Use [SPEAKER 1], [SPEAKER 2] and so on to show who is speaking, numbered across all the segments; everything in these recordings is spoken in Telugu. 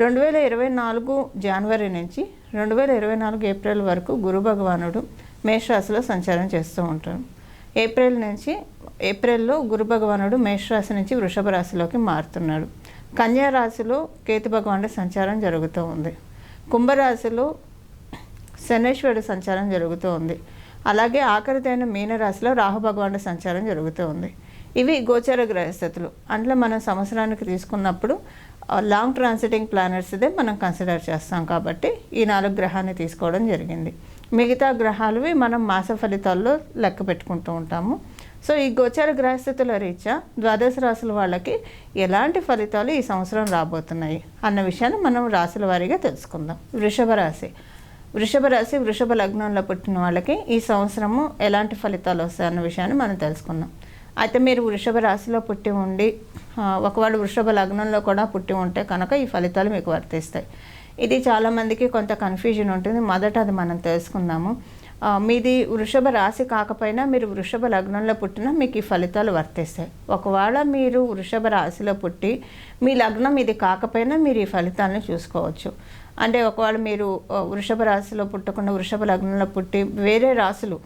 [SPEAKER 1] రెండు వేల ఇరవై నాలుగు జనవరి నుంచి రెండు వేల ఇరవై నాలుగు ఏప్రిల్ వరకు గురు భగవానుడు మేషరాశిలో సంచారం చేస్తూ ఉంటాడు ఏప్రిల్ నుంచి ఏప్రిల్లో గురు భగవానుడు మేషరాశి నుంచి వృషభ రాశిలోకి మారుతున్నాడు. కన్యా రాశిలో కేతు భగవానుడి సంచారం జరుగుతూ ఉంది. కుంభరాశిలో శనేశ్వరుడు సంచారం జరుగుతూ ఉంది. అలాగే ఆఖరిదైన మీనరాశిలో రాహు భగవానుడి సంచారం జరుగుతూ ఉంది. ఇవి గోచర గ్రహస్థితులు. అందులో మనం సంవత్సరానికి తీసుకున్నప్పుడు లాంగ్ ట్రాన్సిటింగ్ ప్లానెట్స్ ఇదే మనం కన్సిడర్ చేస్తాం కాబట్టి ఈ నాలుగు గ్రహాన్ని తీసుకోవడం జరిగింది. మిగతా గ్రహాలవి మనం మాస ఫలితాల్లో లెక్క పెట్టుకుంటూ ఉంటాము. సో ఈ గోచార గ్రహస్థితుల రీత్యా ద్వాదశ రాశుల వాళ్ళకి ఎలాంటి ఫలితాలు ఈ సంవత్సరం రాబోతున్నాయి అన్న విషయాన్ని మనం రాశుల వారీగా తెలుసుకుందాం. వృషభ రాశి. వృషభ రాశి వృషభ లగ్నంలో పుట్టిన వాళ్ళకి ఈ సంవత్సరము ఎలాంటి ఫలితాలు వస్తాయన్న విషయాన్ని మనం తెలుసుకుందాం. అయితే మీరు వృషభ రాశిలో పుట్టి ఉండి ఒకవేళ వృషభ లగ్నంలో కూడా పుట్టి ఉంటే కనుక ఈ ఫలితాలు మీకు వర్తిస్తాయి. ఇది చాలామందికి కొంత కన్ఫ్యూజన్ ఉంటుంది. మొదట అది మనం తెలుసుకుందాము. మీది వృషభ రాశి కాకపోయినా మీరు వృషభ లగ్నంలో పుట్టినా మీకు ఈ ఫలితాలు వర్తిస్తాయి. ఒకవేళ మీరు వృషభ రాశిలో పుట్టి మీ లగ్నం ఇది కాకపోయినా మీరు ఈ ఫలితాలను చూసుకోవచ్చు. అంటే ఒకవేళ మీరు వృషభ రాశిలో పుట్టకుండా వృషభ లగ్నంలో పుట్టి వేరే రాశులు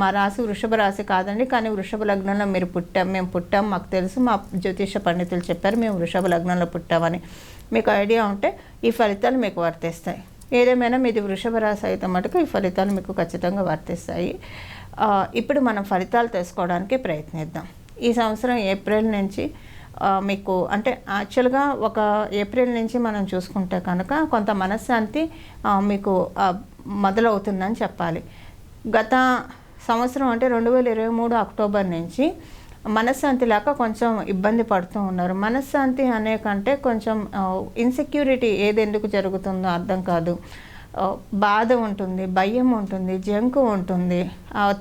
[SPEAKER 1] మా రాశి వృషభ రాశి కాదండి కానీ వృషభ లగ్నంలో మీరు పుట్టాం మేము పుట్టాం మాకు తెలుసు మా జ్యోతిష పండితులు చెప్పారు మేము వృషభ లగ్నంలో పుట్టామని. మీకు ఐడియా ఉంటే ఈ ఫలితాలు మీకు వర్తిస్తాయి. ఏదేమైనా మీది వృషభ రాశి అయితే మటుకు ఈ ఫలితాలు మీకు ఖచ్చితంగా వర్తిస్తాయి. ఇప్పుడు మనం ఫలితాలు తెలుసుకోవడానికి ప్రయత్నిద్దాం. ఈ సంవత్సరం ఏప్రిల్ నుంచి మీకు అంటే యాక్చువల్గా ఒక ఏప్రిల్ నుంచి మనం చూసుకుంటే కనుక కొంత మనశ్శాంతి మీకు మొదలవుతుందని చెప్పాలి. గత సంవత్సరం అంటే రెండు వేల ఇరవై మూడు అక్టోబర్ నుంచి మనశ్శాంతి లేక కొంచెం ఇబ్బంది పడుతూ ఉన్నారు. మనశ్శాంతి అనే కంటే కొంచెం ఇన్సెక్యూరిటీ ఏది ఎందుకు జరుగుతుందో అర్థం కాదు. బాధ ఉంటుంది భయం ఉంటుంది జంకు ఉంటుంది.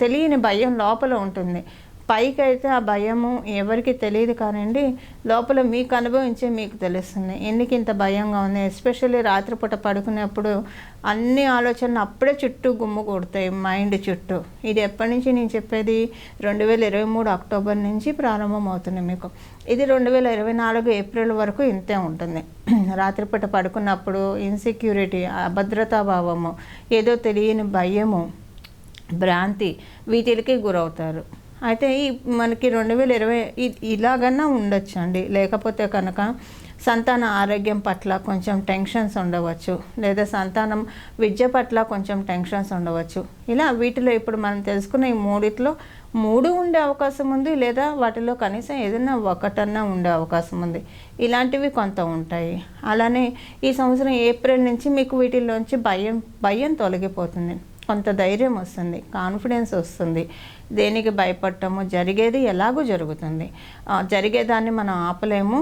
[SPEAKER 1] తెలియని భయం లోపల ఉంటుంది. పైకి అయితే ఆ భయము ఎవరికి తెలియదు కానివ్వండి లోపల మీకు అనుభవించే మీకు తెలుస్తుంది. ఎందుకు ఇంత భయంగా ఉంది? ఎస్పెషల్లీ రాత్రిపూట పడుకునేప్పుడు అన్ని ఆలోచనలు అప్పుడే చుట్టూ గుమ్ము కొడతాయి మైండ్ చుట్టూ. ఇది ఎప్పటి నుంచి నేను చెప్పేది? రెండు వేల ఇరవై మూడు అక్టోబర్ నుంచి ప్రారంభమవుతుంది మీకు. ఇది రెండు వేల ఇరవై నాలుగు ఏప్రిల్ వరకు ఇంతే ఉంటుంది. రాత్రిపూట పడుకున్నప్పుడు ఇన్సెక్యూరిటీ అభద్రతా భావము ఏదో తెలియని భయము భ్రాంతి వీటికి గురవుతారు. అయితే ఈ మనకి రెండు వేల ఇరవై ఇలాగన్నా ఉండొచ్చు అండి లేకపోతే కనుక సంతాన ఆరోగ్యం పట్ల కొంచెం టెన్షన్స్ ఉండవచ్చు. లేదా సంతానం విద్య పట్ల కొంచెం టెన్షన్స్ ఉండవచ్చు. ఇలా వీటిలో ఇప్పుడు మనం తెలుసుకున్న ఈ మూడిట్లో మూడు ఉండే అవకాశం ఉంది. లేదా వాటిలో కనీసం ఏదైనా ఒకటన్నా ఉండే అవకాశం ఉంది. ఇలాంటివి కొంత ఉంటాయి. అలానే ఈ సంవత్సరం ఏప్రిల్ నుంచి మీకు వీటిల్లోంచి భయం భయం తొలగిపోతుంది. కొంత ధైర్యం వస్తుంది కాన్ఫిడెన్స్ వస్తుంది. దేనికి భయపడటము జరిగేది ఎలాగో జరుగుతుంది. జరిగేదాన్ని మనం ఆపలేము.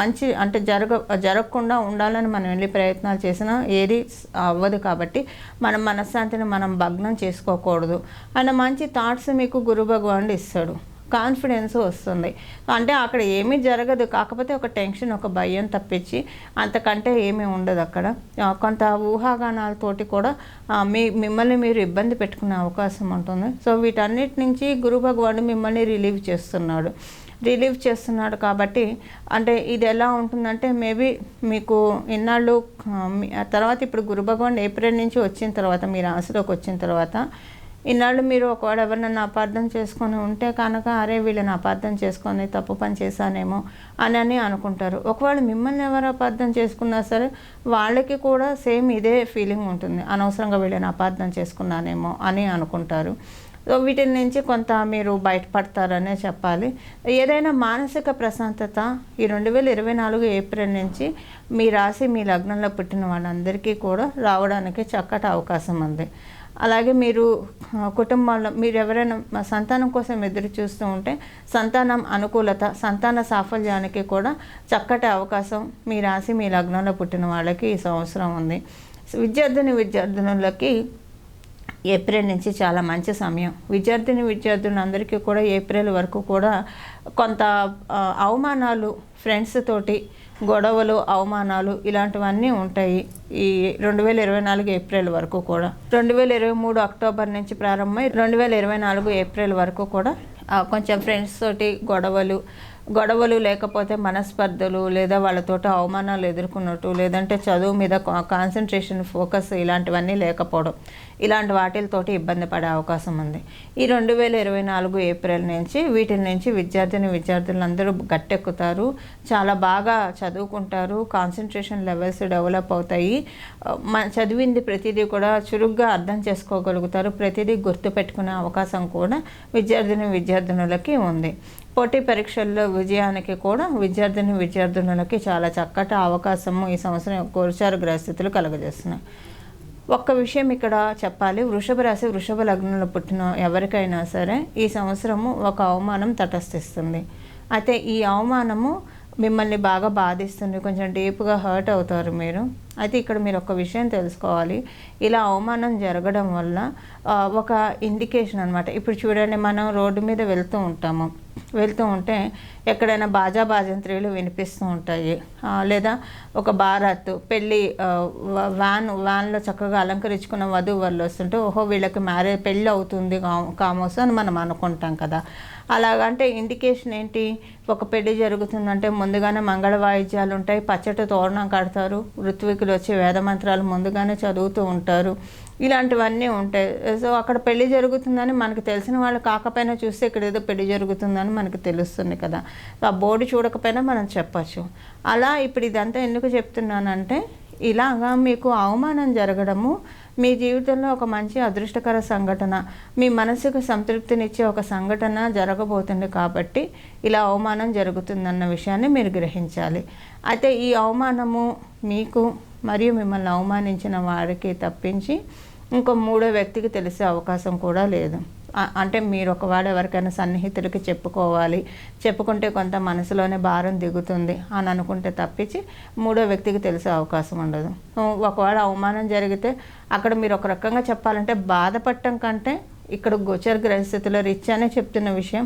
[SPEAKER 1] మంచి అంటే జరగ జరగకుండా ఉండాలని మనం వెళ్ళి ప్రయత్నాలు చేసినా ఏది అవ్వదు కాబట్టి మన మనశ్శాంతిని మనం భగ్నం చేసుకోకూడదు. అండ్ మంచి థాట్స్ మీకు గురు భగవానుడు ఇస్తాడు. కాన్ఫిడెన్స్ వస్తుంది. అంటే అక్కడ ఏమీ జరగదు. కాకపోతే ఒక టెన్షన్ ఒక భయం తప్పించి అంతకంటే ఏమీ ఉండదు అక్కడ. కొంత ఊహాగానాలతోటి కూడా మీ మిమ్మల్ని మీరు ఇబ్బంది పెట్టుకునే అవకాశం ఉంటుంది. సో వీటన్నిటి నుంచి గురు భగవానుడు మిమ్మల్ని రిలీవ్ చేస్తున్నాడు. రిలీవ్ చేస్తున్నాడు కాబట్టి అంటే ఇది ఎలా ఉంటుందంటే మేబీ మీకు ఇన్నాళ్ళు తర్వాత ఇప్పుడు గురు భగవాన్ ఏప్రిల్ నుంచి వచ్చిన తర్వాత మీ రాశిలోకి వచ్చిన తర్వాత ఇన్నాళ్ళు మీరు ఒకవేళ ఎవరినన్నా అపార్థం చేసుకొని ఉంటే కనుక అరే వీళ్ళని అపార్థం చేసుకొని తప్పు పని చేశానేమో అని అని అనుకుంటారు. ఒకవేళ మిమ్మల్ని ఎవరు అపార్థం చేసుకున్నా సరే వాళ్ళకి కూడా సేమ్ ఇదే ఫీలింగ్ ఉంటుంది. అనవసరంగా వీళ్ళని అపార్థం చేసుకున్నానేమో అని అనుకుంటారు. సో వీటి నుంచి కొంత మీరు బయటపడతారనే చెప్పాలి. ఏదైనా మానసిక ప్రశాంతత ఈ రెండు వేల ఇరవై నాలుగు ఏప్రిల్ నుంచి మీ రాశి మీ లగ్నంలో పుట్టిన వాళ్ళందరికీ కూడా రావడానికి చక్కటి అవకాశం ఉంది. అలాగే మీరు కుటుంబంలో మీరు ఎవరైనా మా సంతానం కోసం ఎదురు చూస్తూ ఉంటే సంతానం అనుకూలత సంతాన సాఫల్యానికి కూడా చక్కటి అవకాశం మీ రాశి మీ లగ్నంలో పుట్టిన వాళ్ళకి ఈ సంవత్సరం ఉంది. విద్యార్థిని విద్యార్థినులకి ఏప్రిల్ నుంచి చాలా మంచి సమయం. విద్యార్థిని విద్యార్థులందరికీ కూడా ఏప్రిల్ వరకు కూడా కొంత అవమానాలు ఫ్రెండ్స్ తోటి గొడవలు అవమానాలు ఇలాంటివన్నీ ఉంటాయి ఈ రెండు వేల ఇరవై నాలుగు ఏప్రిల్ వరకు కూడా. రెండు వేల ఇరవై మూడు అక్టోబర్ నుంచి ప్రారంభమై రెండు వేల ఇరవై నాలుగు ఏప్రిల్ వరకు కూడా కొంచెం ఫ్రెండ్స్ తోటి గొడవలు గొడవలు లేకపోతే మనస్పర్ధలు లేదా వాళ్ళతోటి అవమానాలు ఎదుర్కొన్నట్టు లేదంటే చదువు మీద కాన్సన్ట్రేషన్ ఫోకస్ ఇలాంటివన్నీ లేకపోవడం. ఇలాంటి వాటిలతోటి ఇబ్బంది పడే అవకాశం ఉంది. ఈ రెండు వేల ఇరవై నాలుగు ఏప్రిల్ నుంచి వీటి నుంచి విద్యార్థిని విద్యార్థులందరూ గట్టెక్కుతారు. చాలా బాగా చదువుకుంటారు. కాన్సన్ట్రేషన్ లెవెల్స్ డెవలప్ అవుతాయి. మన చదివింది ప్రతిదీ కూడా చురుగ్గా అర్థం చేసుకోగలుగుతారు. ప్రతిదీ గుర్తుపెట్టుకునే అవకాశం కూడా విద్యార్థిని విద్యార్థినులకి ఉంది. పోటీ పరీక్షల్లో విజయానికి కూడా విద్యార్థిని విద్యార్థినులకి చాలా చక్కటి అవకాశము ఈ సంవత్సరం గోచార గ్రహస్థితులు కలుగజేస్తున్నాయి. ఒక్క విషయం ఇక్కడ చెప్పాలి. వృషభ రాశి వృషభ లగ్నంలో పుట్టిన ఎవరికైనా సరే ఈ సంవత్సరము ఒక అవమానం తటస్థిస్తుంది. అయితే ఈ అవమానము మిమ్మల్ని బాగా బాధిస్తుంది. కొంచెం డీప్గా హర్ట్ అవుతారు మీరు. అయితే ఇక్కడ మీరు ఒక విషయం తెలుసుకోవాలి. ఇలా అవమానం జరగడం వల్ల ఒక ఇండికేషన్ అనమాట ఇప్పుడు చూడండి మనం రోడ్డు మీద వెళ్తూ ఉంటాము. వెళ్తూ ఉంటే ఎక్కడైనా బాజా బాజంత్రీలు వినిపిస్తూ ఉంటాయి. లేదా ఒక బారాత్ పెళ్ళి వ్యాన్ వ్యాన్లో చక్కగా అలంకరించుకున్న వధువు వాళ్ళు వస్తుంటే ఓహో వీళ్ళకి మ్యారేజ్ పెళ్ళి అవుతుంది కా- కామోసు అని మనం అనుకుంటాం కదా. అలాగంటే ఇండికేషన్ ఏంటి? ఒక పెళ్ళి జరుగుతుందంటే ముందుగానే మంగళ వాయిద్యాలు ఉంటాయి పచ్చటి తోరణం కడతారు ఋత్వికులు వచ్చి వేద మంత్రాలు ముందుగానే చదువుతూ ఉంటారు. ఇలాంటివన్నీ ఉంటాయి. సో అక్కడ పెళ్ళి జరుగుతుందని మనకు తెలిసిన వాళ్ళు కాకపోయినా చూస్తే ఇక్కడ ఏదో పెళ్ళి జరుగుతుందని మనకు తెలుస్తుంది కదా. సో ఆ బోర్డు చూడకపోయినా మనం చెప్పచ్చు. అలా ఇప్పుడు ఇదంతా ఎందుకు చెప్తున్నానంటే ఇలాగా మీకు అవమానం జరగడము మీ జీవితంలో ఒక మంచి అదృష్టకర సంఘటన మీ మనసుకు సంతృప్తినిచ్చే ఒక సంఘటన జరగబోతుంది కాబట్టి ఇలా అవమానం జరుగుతుందన్న విషయాన్ని మీరు గ్రహించాలి. అయితే ఈ అవమానము మీకు మరియు మిమ్మల్ని అవమానించిన వారికి తప్పించి ఇంకో మూడో వ్యక్తికి తెలిసే అవకాశం కూడా లేదు. అంటే మీరు ఒకవేళ ఎవరికైనా సన్నిహితులకి చెప్పుకోవాలి చెప్పుకుంటే కొంత మనసులోనే భారం దిగుతుంది అని అనుకుంటే తప్పించి మూడో వ్యక్తికి తెలిసే అవకాశం ఉండదు. ఒకవేళ అవమానం జరిగితే అక్కడ మీరు ఒక రకంగా చెప్పాలంటే బాధపడటం కంటే ఇక్కడ గోచర గ్రహస్థితిలో రిచ్ అనే చెప్తున్న విషయం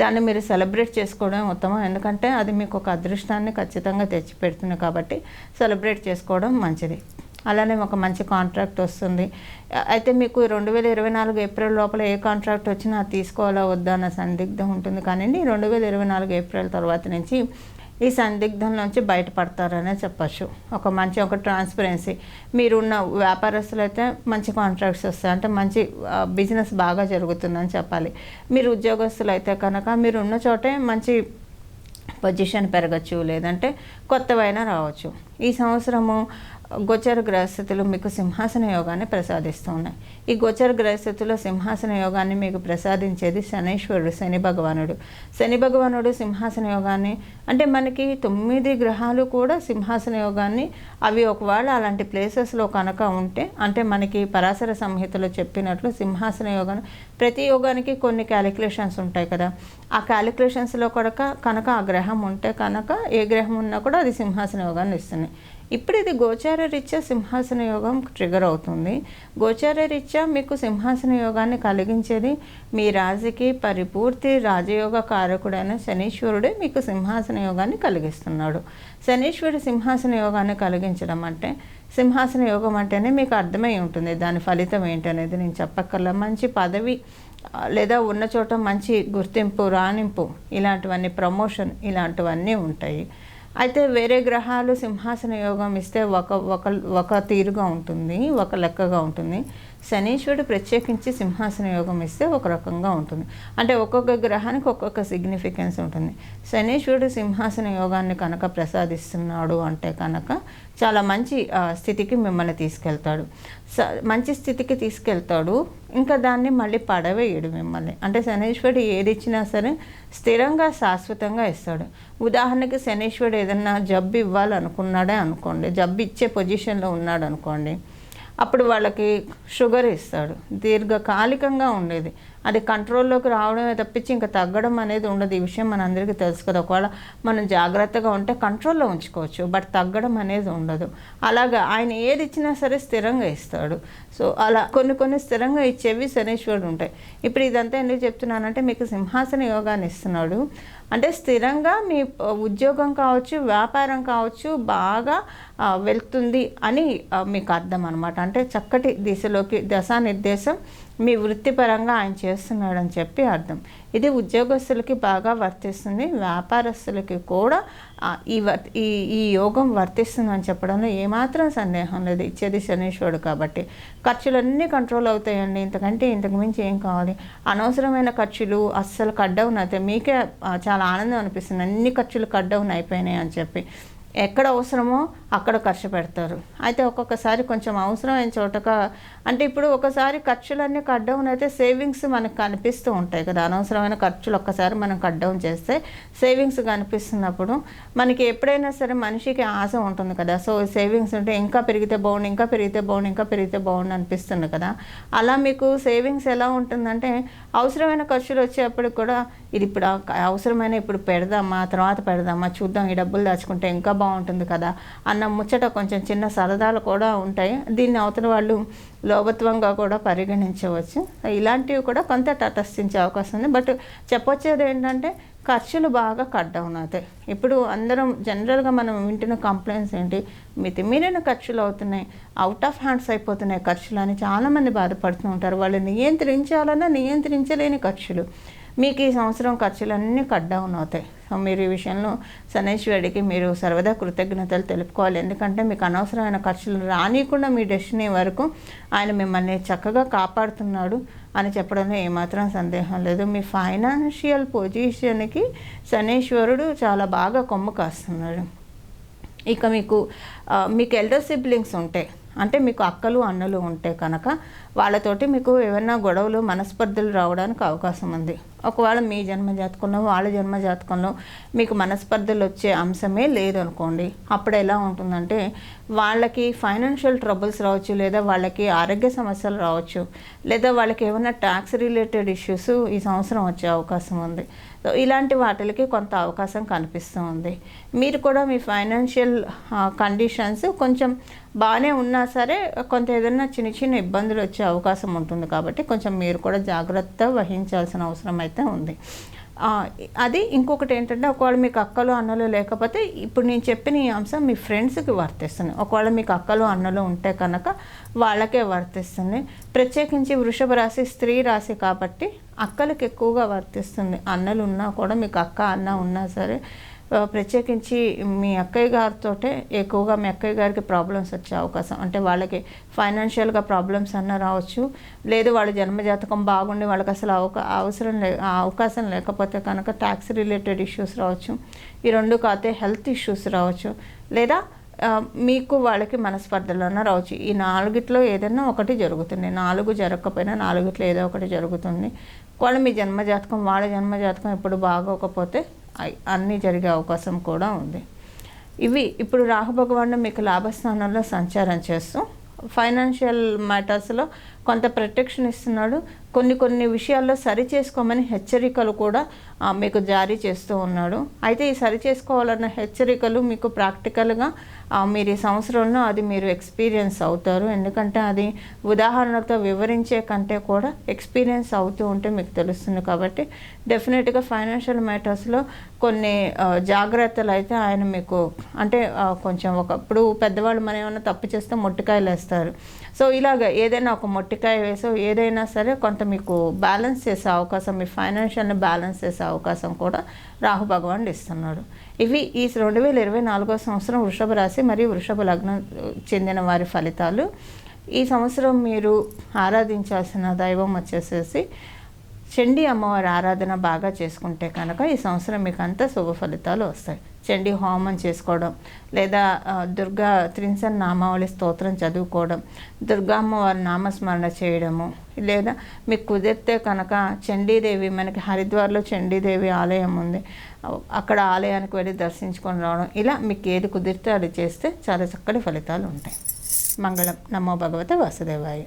[SPEAKER 1] దాన్ని మీరు సెలబ్రేట్ చేసుకోవడం ఉత్తమం. ఎందుకంటే అది మీకు ఒక అదృష్టాన్ని ఖచ్చితంగా తెచ్చిపెడుతుంది కాబట్టి సెలబ్రేట్ చేసుకోవడం మంచిది. అలానే ఒక మంచి కాంట్రాక్ట్ వస్తుంది. అయితే మీకు రెండు వేల ఇరవై నాలుగు ఏప్రిల్ లోపల ఏ కాంట్రాక్ట్ వచ్చినా అది తీసుకోవాలా వద్దా అన్న సందిగ్ధం ఉంటుంది కానీ రెండు వేల ఇరవై నాలుగు ఏప్రిల్ తర్వాత నుంచి ఈ సందిగ్ధం నుంచి బయటపడతారనే చెప్పచ్చు. ఒక మంచి ఒక ట్రాన్స్పరెన్సీ మీరున్న వ్యాపారస్తులు అయితే మంచి కాంట్రాక్ట్స్ వస్తాయి. అంటే మంచి బిజినెస్ బాగా జరుగుతుందని చెప్పాలి. మీరు ఉద్యోగస్తులు అయితే కనుక మీరు ఉన్న చోటే మంచి పొజిషన్ పెరగచ్చు. లేదంటే కొత్తవైనా రావచ్చు. ఈ సంవత్సరము గోచర గ్రహస్థితులు మీకు సింహాసన యోగాన్ని ప్రసాదిస్తూ ఉన్నాయి ఈ గోచర గ్రహస్థితిలో సింహాసన యోగాన్ని మీకు ప్రసాదించేది శనైశ్వరుడు శని భగవానుడు. శని భగవానుడు సింహాసన యోగాన్ని అంటే మనకి తొమ్మిది గ్రహాలు కూడా సింహాసన యోగాన్ని అవి ఒకవేళ అలాంటి ప్లేసెస్లో కనుక ఉంటే అంటే మనకి పరాశర సంహితలో చెప్పినట్లు సింహాసన యోగాన్ని ప్రతి యోగానికి కొన్ని క్యాలిక్యులేషన్స్ ఉంటాయి కదా. ఆ క్యాలిక్యులేషన్స్లో కూడా కనుక ఆ గ్రహం ఉంటే కనుక ఏ గ్రహం ఉన్నా కూడా అది సింహాసన యోగాన్ని ఇస్తుంది. ఇప్పుడు ఇది గోచార రీత్యా సింహాసన యోగం ట్రిగర్ అవుతుంది. గోచార రీత్యా మీకు సింహాసన యోగాన్ని కలిగించేది మీ రాశికి పరిపూర్తి రాజయోగ కారకుడైన శనీశ్వరుడే మీకు సింహాసన యోగాన్ని కలిగిస్తున్నాడు. శనీశ్వరుడు సింహాసన యోగాన్ని కలిగించడం అంటే సింహాసన యోగం అంటేనే మీకు అర్థమై ఉంటుంది. దాని ఫలితం ఏంటనేది నేను చెప్పక్కర్లా. మంచి పదవి లేదా ఉన్న చోట మంచి గుర్తింపు రాణింపు ఇలాంటివన్నీ ప్రమోషన్ ఇలాంటివన్నీ ఉంటాయి. అయితే వేరే గ్రహాలు సింహాసన యోగం ఇస్తే ఒక ఒక ఒక తీరుగా ఉంటుంది ఒక లెక్కగా ఉంటుంది. శనీశ్వరుడు ప్రత్యేకించి సింహాసన యోగం ఇస్తే ఒక రకంగా ఉంటుంది. అంటే ఒక్కొక్క గ్రహానికి ఒక్కొక్క సిగ్నిఫికెన్స్ ఉంటుంది. శనీశ్వరుడు సింహాసన యోగాన్ని కనుక ప్రసాదిస్తున్నాడు అంటే కనుక చాలా మంచి స్థితికి మిమ్మల్ని తీసుకెళ్తాడు. స మంచి స్థితికి తీసుకెళ్తాడు. ఇంకా దాన్ని మళ్ళీ పడవేయడు మిమ్మల్ని. అంటే శనీశ్వరుడు ఏది ఇచ్చినా సరే స్థిరంగా శాశ్వతంగా ఇస్తాడు. ఉదాహరణకి శనీశ్వరుడు ఏదన్నా జబ్బు ఇవ్వాలనుకున్నాడే అనుకోండి జబ్బు ఇచ్చే పొజిషన్లో ఉన్నాడు అనుకోండి అప్పుడు వాళ్ళకి షుగర్ ఇస్తాడు. దీర్ఘకాలికంగా ఉండేది. అది కంట్రోల్లోకి రావడమే తప్పించి ఇంకా తగ్గడం అనేది ఉండదు. ఈ విషయం మనందరికీ తెలుసు కదా. ఒకవేళ మనం జాగ్రత్తగా ఉంటే కంట్రోల్లో ఉంచుకోవచ్చు బట్ తగ్గడం అనేది ఉండదు. అలాగా ఆయన ఏది ఇచ్చినా సరే స్థిరంగా ఇస్తాడు. సో అలా కొన్ని కొన్ని స్థిరంగా ఇచ్చేవి శనీశ్వరుడు ఉంటాయి. ఇప్పుడు ఇదంతా ఎందుకు చెప్తున్నానంటే మీకు సింహాసన యోగాన్ని ఇస్తున్నాడు. అంటే స్థిరంగా మీ ఉద్యోగం కావచ్చు వ్యాపారం కావచ్చు బాగా వెళ్తుంది అని మీకు అర్థం అనమాట అంటే చక్కటి దిశలోకి దశానిర్దేశం మీ వృత్తిపరంగా ఆయన చేస్తున్నాడని చెప్పి అర్థం. ఇది ఉద్యోగస్తులకి బాగా వర్తిస్తుంది. వ్యాపారస్తులకి కూడా ఈ వర్ ఈ ఈ యోగం వర్తిస్తుందని చెప్పడంలో ఏమాత్రం సందేహం లేదు. ఇచ్చేది శనీశ్వరుడు కాబట్టి. ఖర్చులన్నీ కంట్రోల్ అవుతాయండి. ఇంతకంటే ఇంతకు మించి ఏం కావాలి? అనవసరమైన ఖర్చులు అస్సలు కట్ డౌన్ మీకే చాలా ఆనందం అనిపిస్తుంది. అన్ని ఖర్చులు కట్ డౌన్ అయిపోయినాయి అని చెప్పి. ఎక్కడ అవసరమో అక్కడ ఖర్చు పెడతారు అయితే ఒక్కొక్కసారి కొంచెం అవసరమైన చోటక అంటే ఇప్పుడు ఒకసారి ఖర్చులన్నీ కట్ డౌన్ అయితే సేవింగ్స్ మనకు కనిపిస్తూ ఉంటాయి కదా. అనవసరమైన ఖర్చులు ఒక్కసారి మనం కట్ డౌన్ చేస్తే సేవింగ్స్ కనిపిస్తున్నప్పుడు మనకి ఎప్పుడైనా సరే మనిషికి ఆశ ఉంటుంది కదా. సో సేవింగ్స్ ఉంటే ఇంకా పెరిగితే బాగుండు ఇంకా పెరిగితే బాగుండు ఇంకా పెరిగితే బాగుండు అనిపిస్తుంది కదా. అలా మీకు సేవింగ్స్ ఎలా ఉంటుందంటే అవసరమైన ఖర్చులు వచ్చేప్పటికి కూడా ఇది ఇప్పుడు అవసరమైన ఇప్పుడు పెడదామా తర్వాత పెడదామా చూద్దాం ఈ డబ్బులు దాచుకుంటే ఇంకా బాగుంటుంది కదా అన్న ముచ్చట కొంచెం చిన్న సరదాలు కూడా ఉంటాయి. దీన్ని అవతల వాళ్ళు లోభత్వంగా కూడా పరిగణించవచ్చు. ఇలాంటివి కూడా కొంత తటస్థించే అవకాశం ఉంది. బట్ చెప్పొచ్చేది ఏంటంటే ఖర్చులు బాగా కట్ డౌన్ అవుతాయి. ఇప్పుడు అందరం జనరల్గా మనం వింటున్న కంప్లైంట్స్ ఏంటి? మితిమీరిన ఖర్చులు అవుతున్నాయి. అవుట్ ఆఫ్ హ్యాండ్స్ అయిపోతున్నాయి ఖర్చులు అని చాలామంది బాధపడుతూ ఉంటారు. వాళ్ళు నియంత్రించాలన్నా నియంత్రించలేని ఖర్చులు. మీకు ఈ సంవత్సరం ఖర్చులన్నీ కట్ డౌన్ అవుతాయి. సో మీరు ఈ విషయంలో శనేశ్వరుడికి మీరు సర్వదా కృతజ్ఞతలు తెలుపుకోవాలి. ఎందుకంటే మీకు అనవసరమైన ఖర్చులు రానియకుండా మీ డెస్టినీ వరకు ఆయన మిమ్మల్ని చక్కగా కాపాడుతున్నాడు అని చెప్పడంలో ఏమాత్రం సందేహం లేదు. మీ ఫైనాన్షియల్ పొజిషన్కి శనేశ్వరుడు చాలా బాగా కొమ్ము కాస్తున్నాడు. ఇక మీకు మీకు ఎల్డర్ సిబ్లింగ్స్ ఉంటాయి అంటే మీకు అక్కలు అన్నలు ఉంటే కనుక వాళ్ళతోటి మీకు ఏమైనా గొడవలు మనస్పర్ధలు రావడానికి అవకాశం ఉంది. ఒకవేళ మీ జన్మ జాతకంలో వాళ్ళ జన్మ జాతకంలో మీకు మనస్పర్ధలు వచ్చే అంశమే లేదనుకోండి అప్పుడు ఎలా ఉంటుందంటే వాళ్ళకి ఫైనాన్షియల్ ట్రబుల్స్ రావచ్చు లేదా వాళ్ళకి ఆరోగ్య సమస్యలు రావచ్చు లేదా వాళ్ళకి ఏమైనా ట్యాక్స్ రిలేటెడ్ ఇష్యూస్ ఈ సంవత్సరం వచ్చే అవకాశం ఉంది. సో ఇలాంటి వాటికి కొంత అవకాశం కనిపిస్తూ ఉంది మీరు కూడా మీ ఫైనాన్షియల్ కండిషన్స్ కొంచెం బాగానే ఉన్నా సరే కొంత ఏదైనా చిన్న చిన్న ఇబ్బందులు వచ్చే అవకాశం ఉంటుంది కాబట్టి కొంచెం మీరు కూడా జాగ్రత్త వహించాల్సిన అవసరం అయితే ఉంది. అది ఇంకొకటి ఏంటంటే ఒకవేళ మీకు అక్కలు అన్నలు లేకపోతే ఇప్పుడు నేను చెప్పిన ఈ అంశం మీ ఫ్రెండ్స్కి వర్తిస్తుంది. ఒకవేళ మీకు అక్కలు అన్నలు ఉంటే కనుక వాళ్ళకే వర్తిస్తుంది. ప్రత్యేకించి వృషభ రాశి స్త్రీ రాశి కాబట్టి అక్కలకి ఎక్కువగా వర్తిస్తుంది. అన్నలు ఉన్నా కూడా మీకు అక్క అన్న ఉన్నా సరే ప్రత్యేకించి మీ అక్కయ్య గారితో ఎక్కువగా మీ అక్కయ్య గారికి ప్రాబ్లమ్స్ వచ్చే అవకాశం. అంటే వాళ్ళకి ఫైనాన్షియల్గా ప్రాబ్లమ్స్ అన్న రావచ్చు. లేదు వాళ్ళ జన్మజాతకం బాగుండి వాళ్ళకి అసలు అవకా అవసరం లే అవకాశం లేకపోతే కనుక ట్యాక్స్ రిలేటెడ్ ఇష్యూస్ రావచ్చు. ఈ రెండు కాతే హెల్త్ ఇష్యూస్ రావచ్చు. లేదా మీకు వాళ్ళకి మనస్పర్ధలన్నా రావచ్చు. ఈ నాలుగిట్లో ఏదైనా ఒకటి జరుగుతుంది. నాలుగు జరగకపోయినా నాలుగిట్లో ఏదో ఒకటి జరుగుతుంది. వాళ్ళు మీ జన్మజాతకం వాళ్ళ జన్మజాతకం ఇప్పుడు బాగోకపోతే అన్నీ జరిగే అవకాశం కూడా ఉంది. ఇవి ఇప్పుడు రాహుభగవాను మీకు లాభస్థానంలో సంచారం చేస్తూ ఫైనాన్షియల్ మ్యాటర్స్లో కొంత ప్రొటెక్షన్ ఇస్తున్నాడు. కొన్ని కొన్ని విషయాల్లో సరి చేసుకోమని హెచ్చరికలు కూడా మీకు జారీ చేస్తూ ఉన్నాడు. అయితే ఈ సరి చేసుకోవాలన్న హెచ్చరికలు మీకు ప్రాక్టికల్గా మీరు ఈ సంవత్సరంలో అది మీరు ఎక్స్పీరియన్స్ అవుతారు. ఎందుకంటే అది ఉదాహరణతో వివరించే కంటే కూడా ఎక్స్పీరియన్స్ అవుతూ ఉంటే మీకు తెలుస్తుంది కాబట్టి డెఫినెట్గా ఫైనాన్షియల్ మ్యాటర్స్లో కొన్ని జాగ్రత్తలు అయితే ఆయన మీకు అంటే కొంచెం ఒకప్పుడు పెద్దవాళ్ళు మనం ఏమైనా తప్పు చేస్తే మొట్టికాయలు వేస్తారు. సో ఇలాగ ఏదైనా ఒక మొట్టికాయ వేసో ఏదైనా సరే కొంత మీకు బ్యాలెన్స్ చేసే అవకాశం మీ ఫైనాన్షియల్ని బ్యాలెన్స్ చేసే అవకాశం కూడా రాహు భగవానుడు ఇస్తున్నాడు. ఇవి ఈ రెండు వేల ఇరవై నాలుగో సంవత్సరం వృషభ రాశి మరియు వృషభ లగ్నం చెందిన వారి ఫలితాలు. ఈ సంవత్సరం మీరు ఆరాధించాల్సిన దైవం వచ్చేసేసి చండీ అమ్మవారి ఆరాధన బాగా చేసుకుంటే కనుక ఈ సంవత్సరం మీకు అంతా శుభ ఫలితాలు వస్తాయి. చండీ హోమం చేసుకోవడం లేదా దుర్గా త్రిన్సన్ నామావళి స్తోత్రం చదువుకోవడం దుర్గా అమ్మవారి నామస్మరణ చేయడము లేదా మీకు కుదిరితే కనుక చండీదేవి మనకి హరిద్వార్లో చండీదేవి ఆలయం ఉంది. అక్కడ ఆలయానికి వెళ్ళి దర్శించుకొని రావడం ఇలా మీకు ఏది కుదిరితే అది చేస్తే చాలా చక్కటి ఫలితాలు ఉంటాయి. మంగళం. నమో భగవతే వాసుదేవాయ.